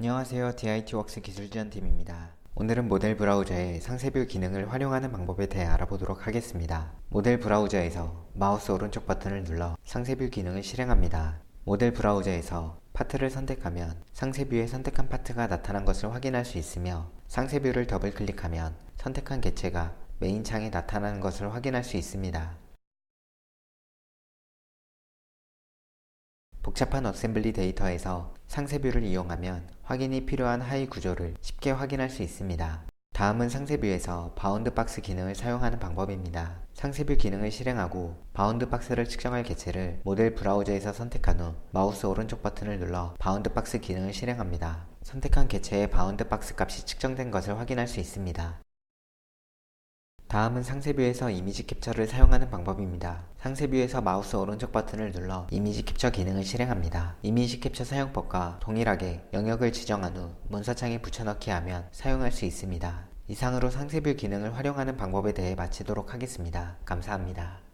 안녕하세요. DIT웍스 기술 지원팀입니다. 오늘은 모델 브라우저의 상세뷰 기능을 활용하는 방법에 대해 알아보도록 하겠습니다. 모델 브라우저에서 마우스 오른쪽 버튼을 눌러 상세뷰 기능을 실행합니다. 모델 브라우저에서 파트를 선택하면 상세뷰에 선택한 파트가 나타난 것을 확인할 수 있으며 상세뷰를 더블 클릭하면 선택한 개체가 메인 창에 나타나는 것을 확인할 수 있습니다. 복잡한 어셈블리 데이터에서 상세뷰를 이용하면 확인이 필요한 하위 구조를 쉽게 확인할 수 있습니다. 다음은 상세뷰에서 바운드 박스 기능을 사용하는 방법입니다. 상세뷰 기능을 실행하고 바운드 박스를 측정할 개체를 모델 브라우저에서 선택한 후 마우스 오른쪽 버튼을 눌러 바운드 박스 기능을 실행합니다. 선택한 개체의 바운드 박스 값이 측정된 것을 확인할 수 있습니다. 다음은 상세 뷰에서 이미지 캡처를 사용하는 방법입니다. 상세 뷰에서 마우스 오른쪽 버튼을 눌러 이미지 캡처 기능을 실행합니다. 이미지 캡처 사용법과 동일하게 영역을 지정한 후 문서창에 붙여넣기 하면 사용할 수 있습니다. 이상으로 상세 뷰 기능을 활용하는 방법에 대해 마치도록 하겠습니다. 감사합니다.